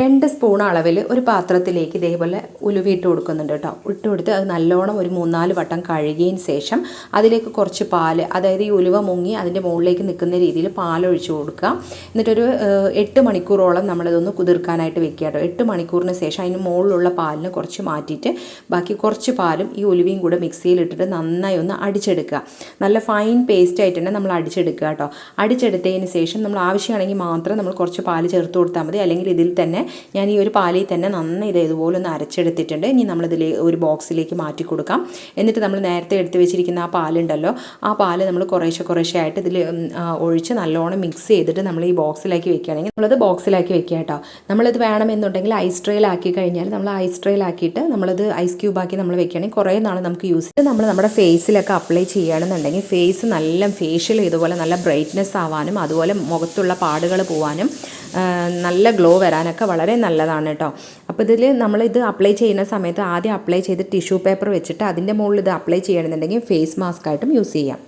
രണ്ട് സ്പൂൺ അളവിൽ ഒരു പാത്രത്തിലേക്ക് ഇതേപോലെ ഉലുവ ഇട്ട് കൊടുക്കുന്നുണ്ട് കേട്ടോ. ഇട്ട് കൊടുത്ത് അത് നല്ലോണം ഒരു മൂന്നാൽ വട്ടം കഴുകിയതിന് ശേഷം അതിലേക്ക് കുറച്ച് പാൽ അതായത് ഈ ഉലുവ മുങ്ങി അതിന്റെ മുകളിലേക്ക് നിൽക്കുന്ന രീതിയിൽ പാലൊഴിച്ച് കൊടുക്കുക. എന്നിട്ടൊരു എട്ട് മണിക്കൂറോളം നമ്മളിതൊന്ന് കുതിർക്കാനായിട്ട് വെക്കുക കേട്ടോ. എട്ട് മണിക്കൂറിന് ശേഷം അതിന് മുകളിലുള്ള പാലിന് കുറച്ച് മാറ്റിയിട്ട് ബാക്കി കുറച്ച് പാലും ഈ ഉലുവയും കൂടെ മിക്സിയിൽ ഇട്ടിട്ട് നന്നായി ഒന്ന് അടിച്ചെടുക്കുക. നല്ല ഫൈൻ പേസ്റ്റ് ആയിട്ട് തന്നെ നമ്മൾ അടിച്ചെടുക്കുക കേട്ടോ. അടിച്ചെടുത്തതിന് ശേഷം നമ്മൾ ആവശ്യമാണെങ്കിൽ മാത്രം നമ്മൾ കുറച്ച് പാൽ ചേർത്ത് കൊടുത്താൽ മതി. അല്ലെങ്കിൽ ഇതിൽ തന്നെ ഞാൻ ഈ ഒരു പാലിൽ തന്നെ നന്നായി ഇത് ഇതുപോലെ ഒന്ന് അരച്ചെടുത്തിട്ടുണ്ട്. ഇനി നമ്മളിതിൽ ഒരു ബോക്സിലേക്ക് മാറ്റി കൊടുക്കാം. എന്നിട്ട് നമ്മൾ നേരത്തെ എടുത്ത് വെച്ചിരിക്കുന്ന ആ പാലുണ്ടല്ലോ ആ പാൽ നമ്മൾ കുറേശ്ശെ കുറേശ്ശെ ആയിട്ട് ഇതിൽ ഒഴിച്ച് നല്ലോണം മിക്സ് ചെയ്തിട്ട് നമ്മൾ ഈ ബോക്സിലാക്കി വെക്കുകയാണെങ്കിൽ നമ്മളത് ബോക്സിലാക്കി വെക്കുക കേട്ടോ. നമ്മളിത് വേണമെന്നുണ്ടെങ്കിൽ ഐസ് ട്രേയിലാക്കി കഴിഞ്ഞാൽ നമ്മൾ ഐസ് ട്രേയിലാക്കിയിട്ട് നമ്മളത് ഐസ് ക്യൂബാക്കി നമ്മൾ വെക്കുകയാണെങ്കിൽ കുറേ നാൾ നമുക്ക് യൂസ് ചെയ്ത് നമ്മൾ നമ്മുടെ ഫേസിലൊക്കെ അപ്ലൈ ചെയ്യുകയാണെന്നുണ്ടെങ്കിൽ ഫേസ് നല്ല ഫേഷ്യൽ ഇതുപോലെ നല്ല ബ്രൈറ്റ്നെസ് ആവാനും അതുപോലെ മുഖത്തുള്ള പാടുകൾ പോവാനും നല്ല ഗ്ലോ വരാനൊക്കെ വളരെ നല്ലതാണ് കേട്ടോ. അപ്പോൾ ഇതിൽ നമ്മളിത് അപ്ലൈ ചെയ്യുന്ന സമയത്ത് ആദ്യം അപ്ലൈ ചെയ്ത് ടിഷ്യൂ പേപ്പർ വെച്ചിട്ട് അതിന്റെ മുകളിൽ ഇത് അപ്ലൈ ചെയ്യണമെന്നുണ്ടെങ്കിൽ ഫേസ് മാസ്ക് ആയിട്ടും യൂസ് ചെയ്യാം.